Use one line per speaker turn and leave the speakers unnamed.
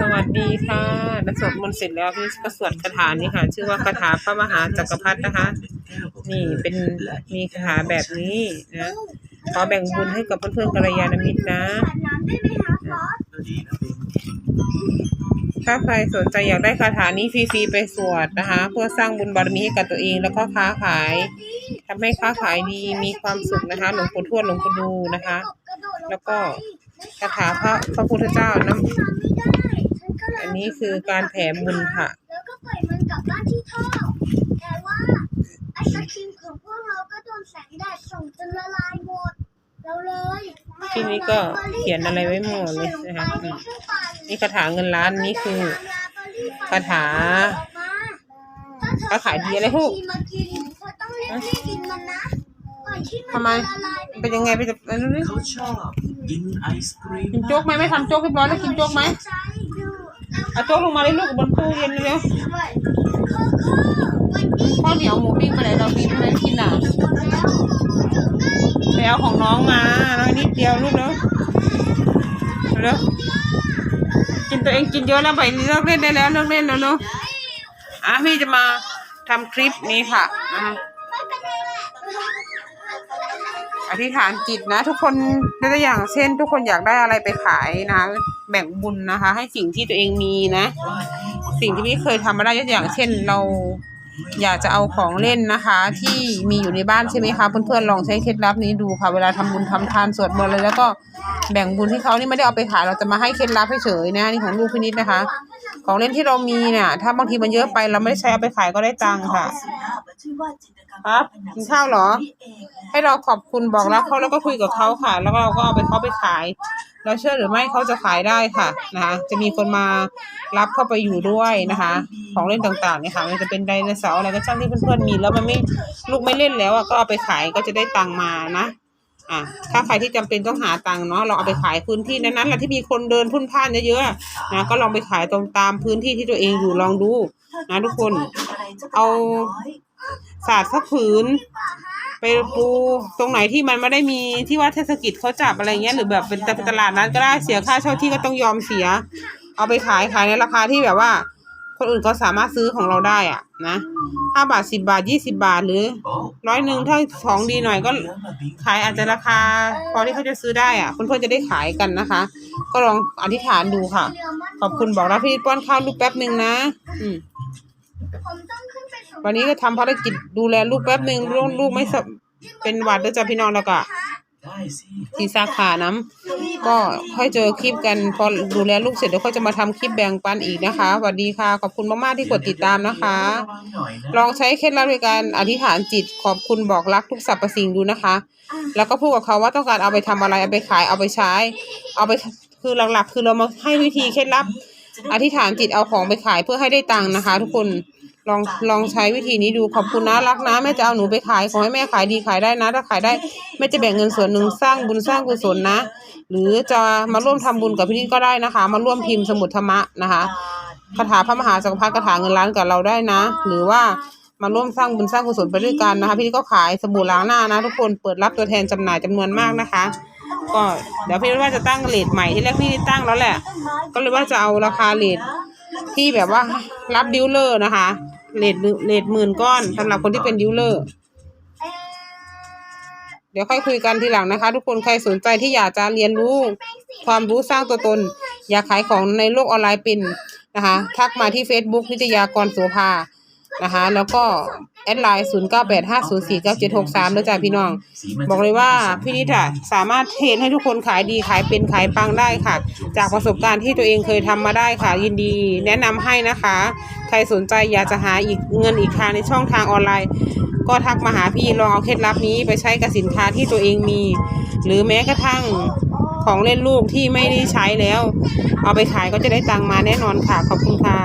สวัสดีค่ะนักสวดมนต์เสร็จแล้วพี่ก็สวดคาถานี้ค่ะ ชื่อว่าคาถาพระมหาจักรพรรดินะคะ นี่เป็นมีคาถาแบบนี้นะขอแบ่งบุญให้กับเพื่อนๆกัลยาณมิตรนะ ถ้าใครสนใจอยากได้คาถานี้ฟรีๆไปสวดนะคะ เพื่อสร้างบุญบารมีให้กับตัวเองแล้วก็ค้าขายทำให้ค้าขายดีมีความสุขนะคะ หลวงปู่ทวดหลวงปู่ดูนะคะ แล้วก็ คาถาพระพระพุทธเจ้านะอันนี้คือการแผ่บุญค่ะ
แล้วก็ปล่อยมันกลับบ้านที่ท่อ แต่ว่าไอศครีมของพวกเราก็โดนแสงแดดส่องจนละลายหมดเราเลย
ที่นี้ก็เขียนอะไรไว้หมดเลยนะคะอืมนี่คาถาเงินล้านนี่คือคาถาค้าขายดีอะไรพวก
มากินเธอต้องรีบรีบกินมันนะก่อน ทำ
ไม เป็นยังไงไปจะอันนี้
เขาชอบกินไอศครีม
กินโจ๊กไหมไม่ทำโจ๊กเรียบร้อยแล้วกินโจ๊กไหมเอาโจ๊กลงมาเลยลูกบนตู้เย็นเร็ว
ด้วยโคโค่วันนี้
ข้าวเหนียวหมูปิ้งไปไหนเราปิ้งไม่ได้กินอะ
แล้ว
ไปเอาของน้องมาน้อยนิดเดียวลูกเร็วเร็วกินตัวเองกินเยอะแล้วไปเลิกเล่นได้แล้วเลิกเล่นแล้วเนาะอะพี่จะมาทำคลิปนี้ค่ะนะคะ ธิษฐานจิตนะ ทุกคนยกตัวอย่างเช่น ทุกคนอยากได้อะไรไปขายนะ แบ่งบุญนะคะ ให้สิ่งที่ตัวเองมีนะ สิ่งที่ไม่เคยทำมาได้ยกตัวอย่างเช่นเราอยากจะเอาของเล่นนะคะ ที่มีอยู่ในบ้านใช่ไหมคะเพื่อนๆลองใช้เคล็ดลับนี้ดูค่ะ เวลาทำบุญทำทานสวดมนต์เลยแล้วก็แบ่งบุญที่เขานี่ไม่ได้เอาไปขายเราจะมาให้เคล็ดลับให้เฉยๆนะนี่ของลูกพินิจนะคะ ของเล่นที่เรามีเนี่ย ถ้าบางทีมันเยอะไปเราไม่ได้ใช้เอาไปขายก็ได้ตังค์ค่ะ ครับกินข้าวเหรอ ให้เราขอบคุณบอกรักเขาแล้วก็คุยกับเขาค่ะ แล้วเราก็เอาไปเขาไปขาย เราเชื่อหรือไม่เขาจะขายได้ค่ะนะคะจะมีคนมารับเข้าไปอยู่ด้วยนะคะ ของเล่นต่างๆเนี่ยค่ะ มันจะเป็นไดโนเสาร์อะไรก็ช่างที่เพื่อนๆมี แล้วมันไม่ลูกไม่เล่นแล้วอะก็เอาไปขายก็จะได้ตังค์มานะ อะถ้าใครที่จำเป็นต้องหาตังค์เนาะเราเอาไปขายพื้นที่นั้นๆแหละที่มีคนเดินพุ่นพ่านเยอะๆนะก็ลองไปขายตรงตามพื้นที่ที่ตัวเองอยู่ลองดูนะทุกคนเอาศาสตร์สักผืนไปปูตรงไหนที่มันไม่ได้มีที่ว่าเทศกิจเขาจับอะไรเงี้ยหรือแบบเป็นตลาดนั้นก็ได้เสียค่าเช่าที่ก็ต้องยอมเสีย เอาไปขายขายในราคาที่แบบว่า คนอื่นก็สามารถซื้อของเราได้อะนะห้าบาทสิบาทยี่สิบาทหรือร้อยหนึ่งถ้าของดีหน่อยก็ขายอาจจะราคา พอที่เขาจะซื้อได้อะเพื่อนๆจะได้ขายกันนะคะ ก็ลองอธิษฐานดูค่ะ ขอบคุณบอกรับพี่ป้อนข้าวลูกแป๊บหนึ่งนะ อืม
ผมต้องขึ้นไปสูง
วันนี้ก็ทำภารกิจดูแลลูกแป๊บหนึ่งลูกลูกไม่สบเป็นหวัดด้วยจ้ะพี่น้องแล้วก็
ได้สิ
ที่สาขาน้ำก็ค่อยเจอคลิปกันพอดูแลลูกเสร็จเดี๋ยวก็จะมาทำคลิปแบ่งปันอีกนะคะสวัสดีค่ะ ขอบคุณมากๆที่กดติดตามนะคะ
ระวังหน่อยนะ
ลองใช้เคล็ดลับในการอธิษฐานจิตขอบคุณบอกรักทุกสรรพสิ่งดูนะคะ แล้วก็พูดกับเขาว่าต้องการเอาไปทำอะไรเอาไปขายเอาไปใช้ เอาไปคือหลักๆ คือเรามาให้วิธีเคล็ดลับ อธิษฐานจิตเอาของไปขายเพื่อให้ได้ตังค์นะคะ ทุกคน ลองลองใช้วิธีนี้ดูขอบคุณนะรักนะแม่จะเอาหนูไปขายขอให้แม่ขายดีขายได้นะ ถ้าขายได้แม่จะแบ่งเงินส่วนหนึ่งสร้างบุญสร้างกุศลนะ หรือจะมาร่วมทำบุญกับพี่นิดก็ได้นะคะ มาร่วมพิมพ์สมุดธรรมะนะคะคาถาพระมหาจักรพรรดิคาถาเงินล้านกับเราได้นะ หรือว่ามาร่วมสร้างบุญสร้างกุศลไปด้วยกันนะคะ พี่นิดก็ขายสบู่ล้างหน้านะ ทุกคนเปิดรับตัวแทนจำหน่ายจำนวนมากนะคะ ก็เดี๋ยวพี่นิดว่าจะตั้งเลทใหม่ที่แรกพี่นิดตั้งแล้วแหละ ก็เลยว่าจะเอาราคาเลทที่แบบว่ารับดิวเลอร์นะคะ เลทเลทหมื่นก้อนสำหรับคนที่เป็นดิวเลอร์ เดี๋ยวค่อยคุยกันทีหลังนะคะ ทุกคนใครสนใจที่อยากจะเรียนรู้ความรู้สร้างตัวตน อยากขายของในโลกออนไลน์เป็นนะคะ ทักมาที่ Facebook นิตยากรโสภา นะคะ แล้วก็แอดไลน์0 9 8 5 0 4 9 7 6 3แล้วจ้าพี่น้อง
สีมัน
บอกเลยว่าพี่นิดอะสามารถเทรนให้ทุกคนขายดีขายเป็นขายปังได้ค่ะ จากประสบการณ์ที่ตัวเองเคยทำมาได้ค่ะ ยินดีแนะนำให้นะคะ ใครสนใจอยากจะหาอีกเงินอีกทางในช่องทางออนไลน์ ก็ทักมาหาพี่ลองเอาเคล็ดลับนี้ไปใช้กับสินค้าที่ตัวเองมี หรือแม้กระทั่งของเล่นลูกที่ไม่ได้ใช้แล้ว เอาไปขายก็จะได้ตังมาแน่นอนค่ะ ขอบคุณค่ะ